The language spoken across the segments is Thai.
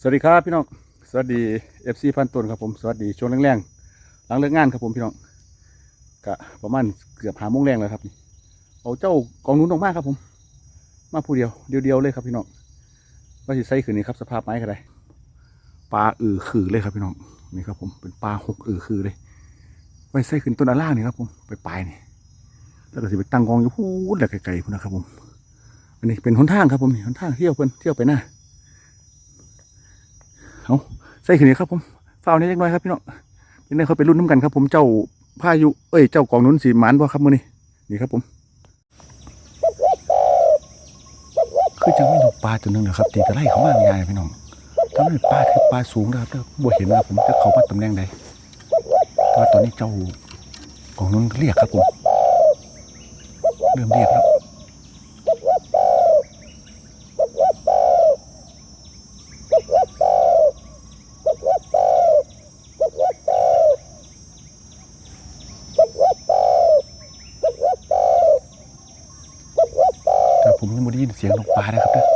สวัสดีครับพี่น้อง สวัสดีเอฟซีพันต้นครับผมสวัสดีช่วงแรงๆหลังเลิกงานครับผมพี่น้องกะประมาณเกือบหาโมงแรงแล้วครับนี่เอาเจ้ากองนุ้นออกมาครับผม มาผู้เดียวเดียวๆเลยครับพี่น้องว่าสิใส่คืนนี้ครับสภาพไม้ก็ได้ปลาอือคือเลยครับพี่น้องนี่ครับผมเป็นปลาหกอือคือเลยไว้ใสขึ้นต้นอาล่างนี่ครับผมไปปลายนี่แล้วก็สิไปตั้งกองอยู่พูดแหละไกลๆพุ่นนะครับผมอันนี้เป็นหนทางครับผมหนทางเที่ยวเพิ่นเที่ยวไปหน้า เอาใส่ขึ้นนี่ครับผมฝ้าวนี้เล็กน้อยครับพี่น้องพี่น้องเขาไปรุ่นน้ำกันครับ ผมเจ้าพายุเอ้ยเจ้ากองนุ้นสีหมานบ่ครับมือนี้นี่ครับผมคือจังไม่นกปลาตัวหนึงนะครับตีตะไลเขามากง่ายพี่น้องถ้าไม่ปลาคือปลาสูงนะครับแล้วบ่เห็นนะครับผมจะเขามาตำแหน่งใดแต่ว่าตอนนี้เจ้ากองนุ้นเรียกครับผมเริ่มเรียกแล้ว แต่ผมยังไม่ได้ยินเสียงนกปลานะครับเด้อ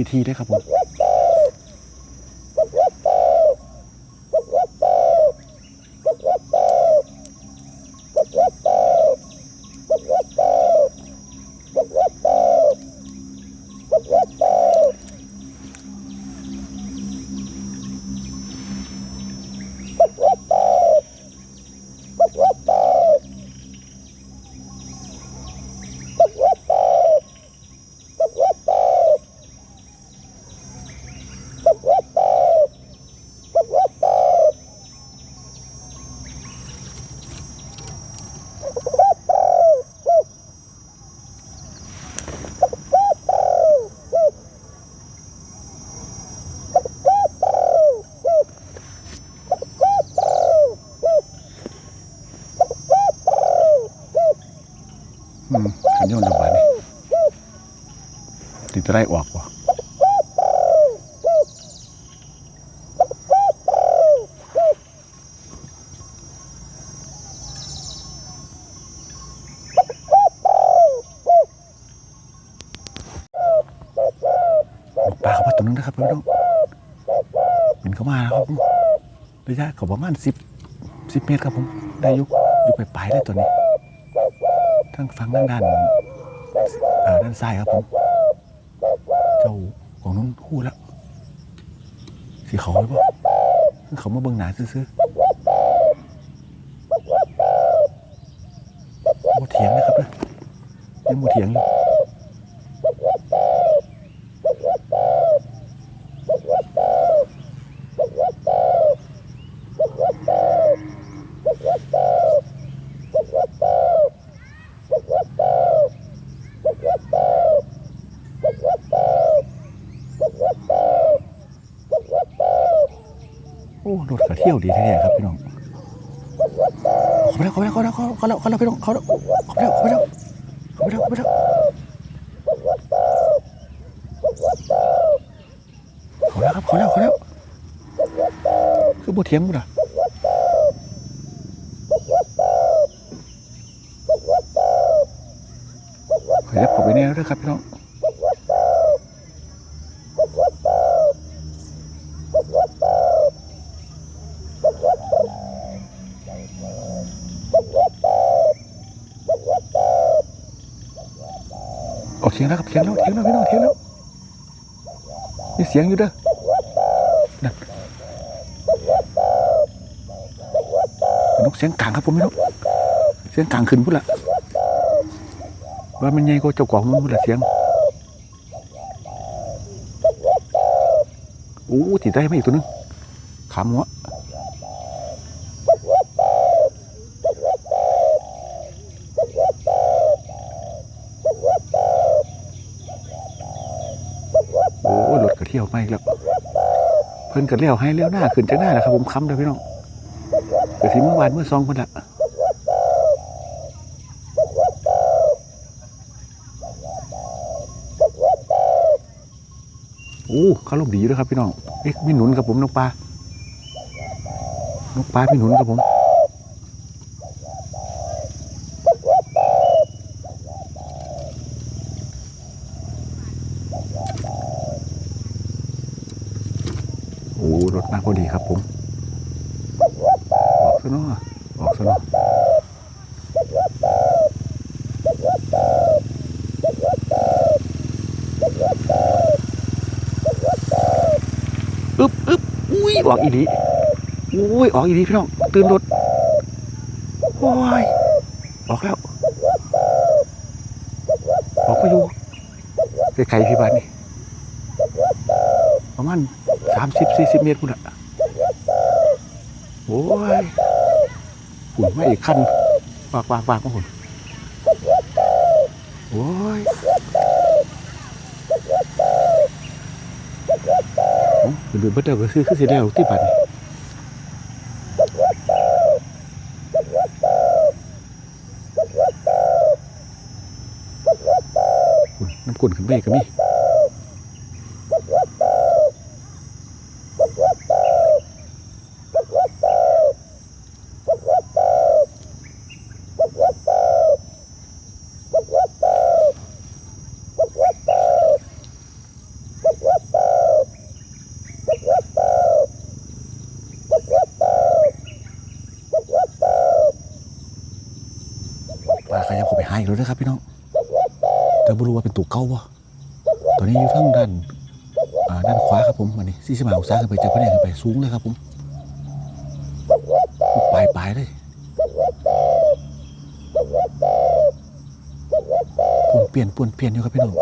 พิธีด้วยครับผม จะได้ออกวะปลาเข้ามาตัวนึงนะครับพี่น้องเป็นเข้ามาแล้วครับผมระยะเขาประมาณสิบสิบเมตรครับผมได้ยุยุไปปลายได้ตัวนี้ทั้งฟังทั้งด้านด้านซ้ายครับผม ของน้องคู่แล้วสีเขาหรือเปล่าเขามาเบิ่งหนาซื้อๆโมเถียงนะครับเด้อยังโมเถียงอยู่โอ้ รถกระเที่ยวดีแท้ๆครับพี่น้องเขาไปแล้วเขาไปแล้วเขาไปแล้วเขาไปแล้วเขาไปแล้วพี่น้องเขาไปแล้วเขาไปแล้วเขาไปแล้วเขาไปแล้วเขาไปแล้วเขาแล้วครับเขาแล้วเขาแล้วคือโมเถียงกูล่ะเฮ้ยผมไปเนี่ยแล้วด้วยครับพี่น้อง ออกเสียงแล้วครับเสียงแล้วเสียงแล้วพี่น้องเสียงแล้วมีเสียงอยู่เด้อนั่นนกเสียงกลางครับผมพี่น้องเสียงกลางขึ้นพุ่นละว่ามันใหญ่กว่าเจ้าของมันพุ่นละเสียงโอ้ติดได้ไหมอีกตัวนึงขามหัว เที่ยวไปแล้วเพิ่นก็เลี้ยวให้เลี้ยวหน้าขึ้นจากหน้าแหละครับ ผมค้ำเลยพี่น้องก็สิเมื่อวานเมื่อสองคนละโอ้เขาลมดีด้วยครับพี่น้องเอ๊ะมีหนุนกับผมนกปลานกปลาพี่หนุนกับผม มาพอดีครับผม ออกซะเนาะออกซะเนาะอึ๊บอึ๊บอุ้ยออกอีดีอุ้ยออกอีดีพี่น้อง ตื่นรถโอ้ยออกแล้ว ออกมาอยู่ไกลๆพี่บ้านนี่ประมาณามสิบสี่สิบเมตรพุ่นอะโอ้ยหุ่นไม่อีกขั้นวากวากวากมาหุ่นโอ้ยโอ้เดือดเบิดเดียวก็ซื้อคือสิได้เอาที่บัตรนี่หุ่นน้ำกุ่นขึ้นไปกก็มี ปลายับเข้าไปหาอีกแล้วนะครับพี่น้องแต่ไม่รู้ว่าเป็นตัวเก่าปะตอนนี้อยู่ทั้งด้านด้านขวาครับผมวันนี้สี่สิบห้าองศาขึ้นไปจากพระแนงขึ้นไปสูงเลยครับผมปลายปลายๆเลยป่วนเปลี่ยนป่วนเปลี่ยนอยู่ครับพี่น้อง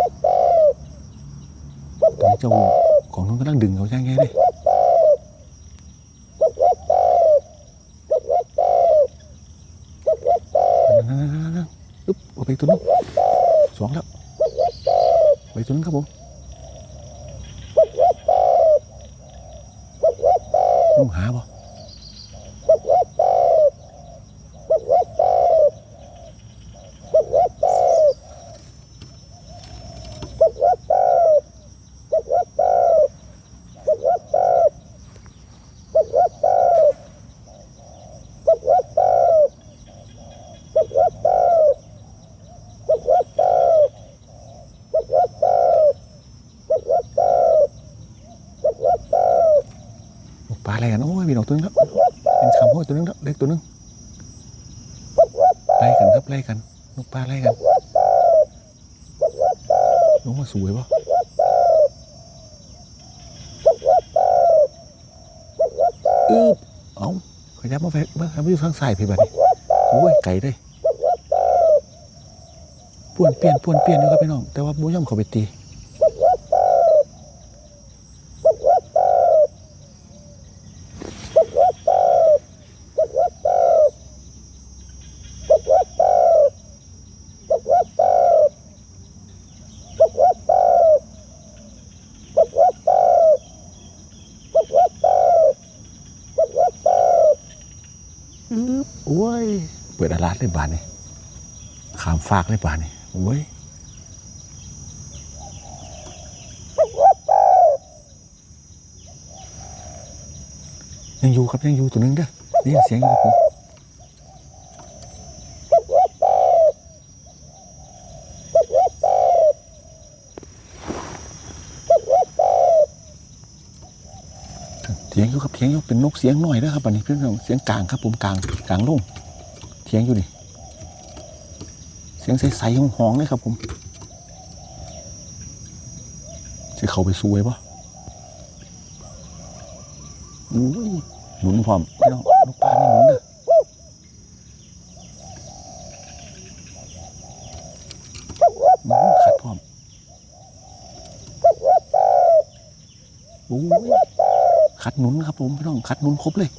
ตอนนี้เจ้าของนู้นกำลังดึงเขาย่างไงเลยนั่นๆๆๆๆอึ๊บเอาไป ตัวนึงสองแล้วไปตัวนึงครับผมต้องหาบ่ปลาอะไรกันโอ้ยมีดอกตัวนึงครับเป็นคำห้อย ตัวนึงไล่กันครับไล่กันนกปลาไล่กันนกมาสวยปะอึ๊บเอ้าขยับมาไปมาขยับมาอยู่ข้างซ้ายพี่บัดนี้โอ้ยไก่เลยป่วนเปลี่ยนป่วนเปลี่ยนอยู่ครับพี่น้องแต่ว่าบุย่อมเขาไปตี โอ้ย เปิดอาลาดเลยบานนี่ขามฟากเลยบานนี่โอ้ยยังอยู่ครับยังอยู่ตัวหนึงเด้อนี่เสียงอยู่ครับผมเถียงอยู่ครับเถียงอยู่เป็นนกเสียงหน่อยนะครับอันนี้เพื่อนเสียงกลางครับผมกลางกลางลง เถียงอยู่นี่ เสียงใสๆของหองๆเลยครับผมจะเข้าไปซวยปะอุ้ยหนุนพร้อมพี่น้องนกปลาไม่หนุนเด้อขัดพร้อมอุ้ยขัดหนุนครับผมพี่น้องขัดหนุนครบเลย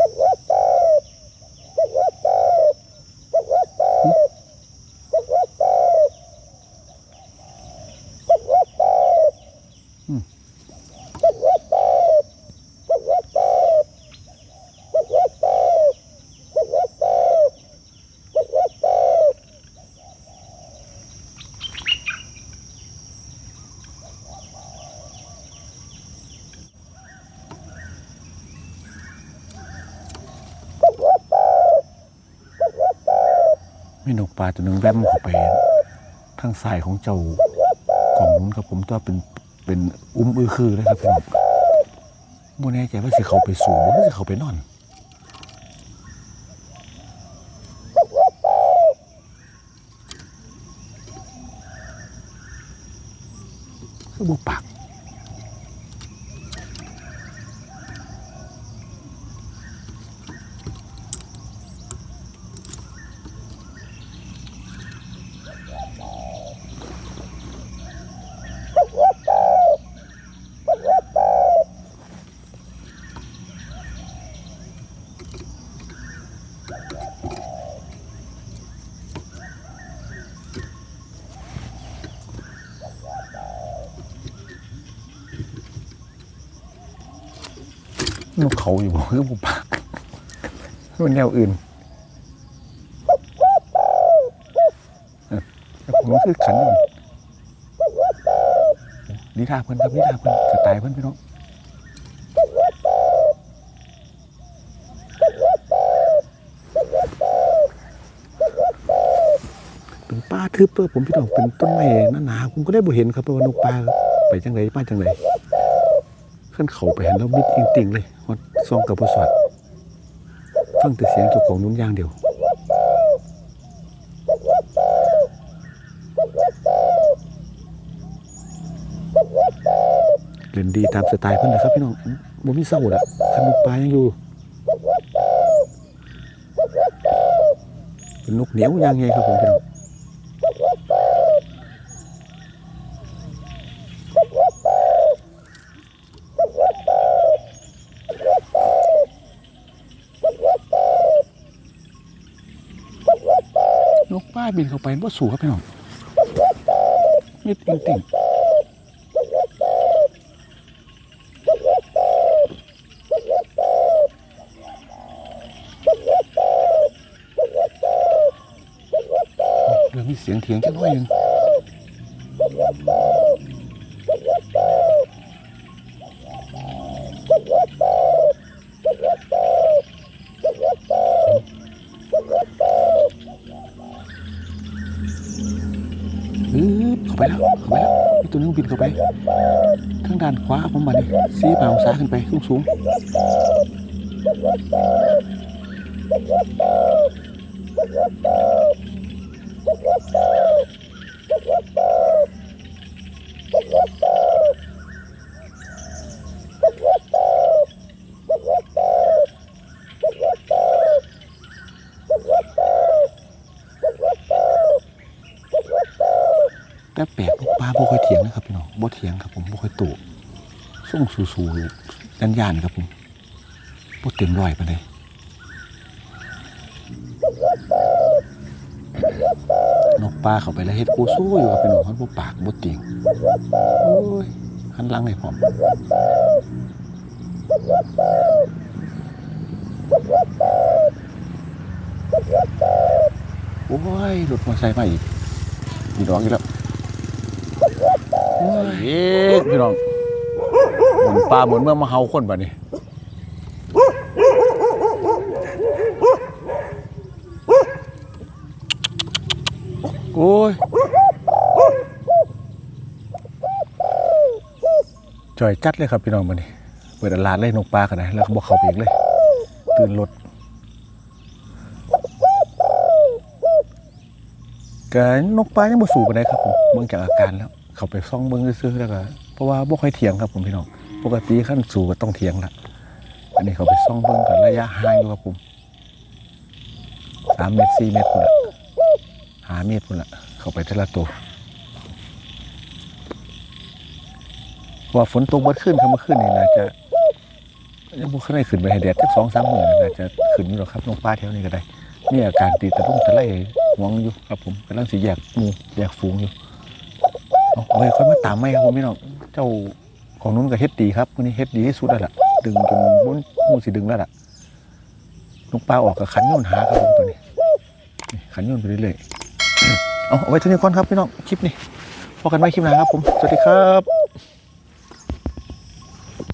ปลาตัวหนึ่งแวมเข้าไปทางซ้ายของเจ้ากล่องนู้นครับผมตัวเป็นเป็นอุ้มอือคือเลยครับพี่น้องโมแน่ใจว่าสิเขาไปสู่หรือสิเขาไปนอนบุปาก นกเขาอยู่บ่คือบุปากมันแนวอื่นเออแต่ผมคือขันอยู่นิทาเพิ่นครับนิทาเพิ่นจะตายเพิ่นพี่น้องเป็นป้าทึบตัวผมพี่น้องเป็นต้นไม้หนาๆผมก็ได้บ่เห็นครับเพราะว่านกปลาไปจังไรมาจังไร ขึ้นเขาไปเห็นแล้วมิดจริงๆเลยฮอดซองกับประสวดฟังแต่เสียงเจ้าของนุ่นย่างเดียวเล่นดีตามสไตล์เพิ่อนนะครับพี่น้องบ่มีเศร้าละคันนกปลายังอยู่ เป็นนกเหนียวย่างไงครับผมพี่น้อง บินเข้าไปบ่สู่ครับพี่น้องมิดจริงเรื่องมีเสียงเถียงจังน้อยหนึง ไปแล้วเข้าไปแล้วมีตัวนึงบินเข้าไปทางด้านขวาผมมานี่สีเปล่าองศาขึ้นไปสูงสูง แต่แปลกนกปลาบ่ค่อยเถียงนะครับพี่น้องบ่เถียงครับผมบ่ค่อยตู่ส่งสู่ๆยันยานครับผมบ่เต็มร้อยปานใดนกปลาเข้าไปแล้วเฮ็ดกูสู้อยู่ครับพี่น้องมันบ่ปากบ่เตียงโอ้ยหันหลังให้พร้อมโอ้ยรถมอเตอร์ไซค์มาอีกมีดอกอีกแล้ว เอ๊ะพี่น้องหมุนปลาเหมือนเมื่อมาเฮาคนแบบนี้โอ้ยจ่อยจัดเลยครับพี่น้องมันนี่เปิดตลาดเลยนกปลากันนะแล้วก็บอกเขาไปอีกเลย ตื่นรถกันนกปลายังบ่สู่ไปไหนครับผมเบิ่งจากอาการแล้ว เขาไปซ่องเบิ้งซื้อแล้วก็เพราะว่าบ่ค่อยเถียงครับผมพี่น้องปกติขั้นสู่ก็ต้องเถียงละอันนี้เขาไปซ่องเบิ้งกันระยะห่างอยู่ครับผมสามเมตรสี่เมตรพุ่นละหาเมตรพุ่นละเขาไปทีละตัวว่าฝนตกเบิดขึ้นครับเมื่อคืนนี่น่าจะยังบ่เคยขึ้นไปให้แดดสักสองสามมื้อน่าจะขึ้นอยู่หรอกครับน้องป้าแถวนี้ก็ได้มีอาการตีตะลุ่มตะไลหวงอยู่ครับผมกำลังสิแยกมูแยกฝูงอยู่ โอ้ยค่อยมาตามไม่ครับผมพี่น้องเจ้าของนู้นก็เฮ็ดดีครับวันนี้เฮ็ดดีที่สุดแล้วล่ะดึงจนมุ้นมูสิดึงแล้วล่ะลูกปลาออกกับขันโยนหาครับผมตัวนี้ขันโยนไปเรื่อยๆเอาเอาไว้เท่านี้ก่อนครับพี่น้องคลิปนี้พบกันไว้คลิปหน้าครับผมสวัสดีครับ